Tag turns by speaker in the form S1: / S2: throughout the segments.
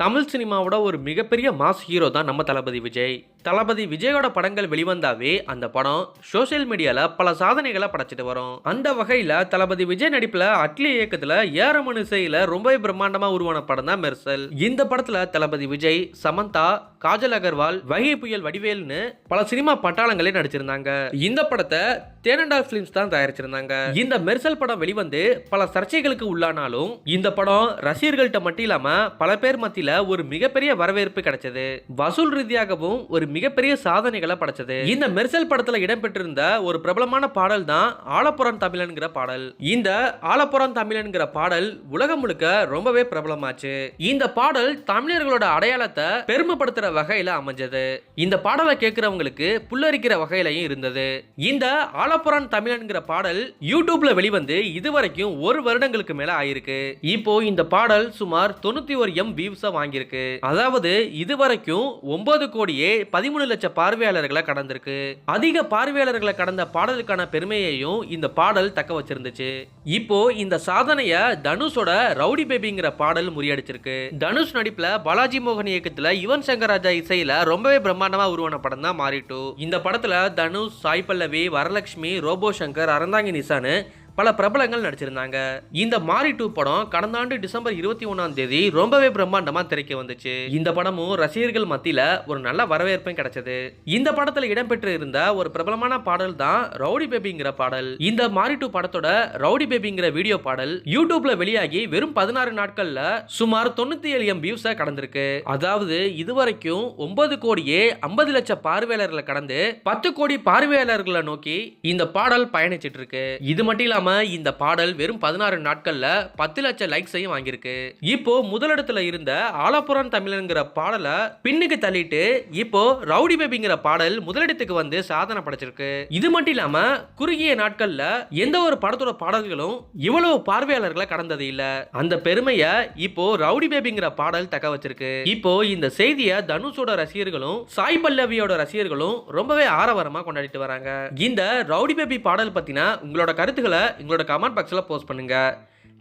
S1: தமிழ் சினிமாவோட ஒரு மிகப்பெரிய மாஸ் ஹீரோ தான் நம்ம தளபதி விஜய். தளபதி விஜயோட படங்கள் வெளிவந்தாவே அந்த படம் சோஷியல் மீடியால பல சாதனைகளை படைச்சிட்டு வரும். அந்த வகையில தளபதி விஜய் நடிப்புல அட்லி இயக்கத்துல ஏரமனு இசையில ரொம்பவே பிரம்மாண்டமா உருவான படம் தான் மெர்சல். இந்த படத்துல தளபதி விஜய் சமந்தா காஜல் அகர்வால் வகை புயல் வடிவேல்னு பல சினிமா பட்டாளங்களே நடிச்சிருந்தாங்க. இந்த படத்தை தேனண்டா பிலிம்ஸ் தான் தயாரிச்சிருந்தாங்க. இந்த மெர்சல் படம் வெளிவந்து பல சர்ச்சைகளுக்கு உள்ளானாலும் இந்த படம் ரசிகர்கள்ட்ட மட்டும் இல்லாம பல பேர் மத்தியில ஒரு மிகப்பெரிய வரவேற்பு கிடைச்சது. வசூல் ரீதியாகவும் ஒரு மிகப்பெரிய சாதனைகளை படைச்சது. இந்த மெர்சல் படத்துல இடம்பெற்றிருந்த ஒரு பிரபலமான பாடல் தான் ஆலப்புறம் தமிழன்கிற பாடல். இந்த ஆலப்புறம் தமிழன்கிற பாடல் உலகம் முழுக்க ரொம்பவே பிரபலமாச்சு. இந்த பாடல் தமிழர்களோட அடையாளத்தை பெருமைப்படுத்துற வகையில அமைஞ்சது. இந்த பாடலை கேட்கிறவங்களுக்கு புல்லரிக்கிற வகையிலையும் இருந்தது. இந்த ஆலப்புறம் தமிழன்கிற பாடல் யூடியூப்ல வெளிவந்து இதுவரைக்கும் ஒரு வருடங்களுக்கு மேல ஆயிருக்கு. இப்போ இந்த பாடல் சுமார் தொண்ணூத்தி ஒரு எம் வியூஸ வாங்கியிருக்கு. அதாவது இதுவரைக்கும் ஒன்பது கோடியே பதிமூணு லட்சம் பார்வையாளர்களை கடந்திருக்கு. அதிக பார்வையாளர்களை கடந்த பாடலுக்கான பெருமையையும் இந்த பாடல் தக்க வச்சிருந்துச்சு. இப்போ இந்த சாதனைய தனுஷோட ரவுடி பேபிங்கிற பாடல் முறியடிச்சிருக்கு. தனுஷ் நடிப்புல பாலாஜி மோகன் இயக்கத்துல யுவன் சங்கர் ராஜா இசையில ரொம்பவே பிரம்மாண்டமா உருவான படம் தான் மாறிட்டு. இந்த படத்துல தனுஷ் சாய் பல்லவி வரலட்சுமி ரோபோ சங்கர் அறந்தாங்கி நிசானு பல பிரபலங்கள் நடிச்சிருந்தாங்க. இந்த மாரி டூ படம் கடந்த ஆண்டு டிசம்பர் இருபத்தி ஒன்னாம் தேதி ரொம்பவே பிரம்மாண்டமா திரைக்கு வந்துச்சு. இந்த படமும் ரசிகர்கள் மத்தியில ஒரு நல்ல வரவேற்பும் கிடைச்சது. இந்த படத்துல இடம்பெற்று இருந்த ஒரு பிரபலமான பாடல் தான் ரவுடி பேபிங்கிற பாடல். இந்த மாரி டூ படத்தோட ரவுடி பேபிங்கிற வீடியோ பாடல் யூடியூப்ல வெளியாகி வெறும் பதினாறு நாட்கள்ல சுமார் தொண்ணூத்தி ஏழு எம் வியூஸா கடந்திருக்கு. அதாவது இதுவரைக்கும் ஒன்பது கோடியே ஐம்பது லட்சம் பார்வையாளர்களை கடந்து பத்து கோடி பார்வையாளர்களை நோக்கி இந்த பாடல் பயணிச்சிட்டு இருக்கு. இது மட்டும் இல்லாம இந்த பாடல் வெறும் பதினாறு நாட்கள்ல பத்து லட்சம் லைக்ஸையும் வாங்கியிருக்கு. இப்போ முதலிடத்துல இருந்த ஆலப்புறம் தமிழன்கிற பாடலை பின்னுக்கு தள்ளிட்டு இப்போ ரவுடி பேபிங்கிற பாடல் முதலிடத்துக்கு வந்து சாதனை படைச்சிருக்கு. இது மட்டும் இல்லாம குறுகிய நாட்கள்ல எந்த ஒரு படத்தோட பாடல்களும் இவ்வளவு பார்வையாளர்களை கடந்தது இல்ல. அந்த பெருமைய இப்போ ரவுடி பேபிங்கிற பாடல் தக்க வச்சிருக்கு. இப்போ இந்த செய்தியை தனுஷோட ரசிகர்களும் சாய் பல்லவியோட ரசிகர்களும் ரொம்பவே ஆரவாரமா கொண்டாடிட்டு வராங்க. இந்த ரவுடி பேபி பாடல் பத்தினா உங்களோட கருத்துக்களை எங்களோட கமெண்ட் பாக்ஸில் போஸ்ட் பண்ணுங்கள்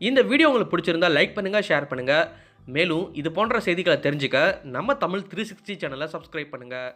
S1: இந்த வீடியோ உங்களுக்கு பிடிச்சிருந்தா லைக் பண்ணுங்கள் ஷேர் பண்ணுங்கள் மேலும் இது போன்ற செய்திகளை தெரிஞ்சுக்க நம்ம தமிழ் த்ரீ சிக்ஸ்டி சேனலை சப்ஸ்கிரைப் பண்ணுங்கள்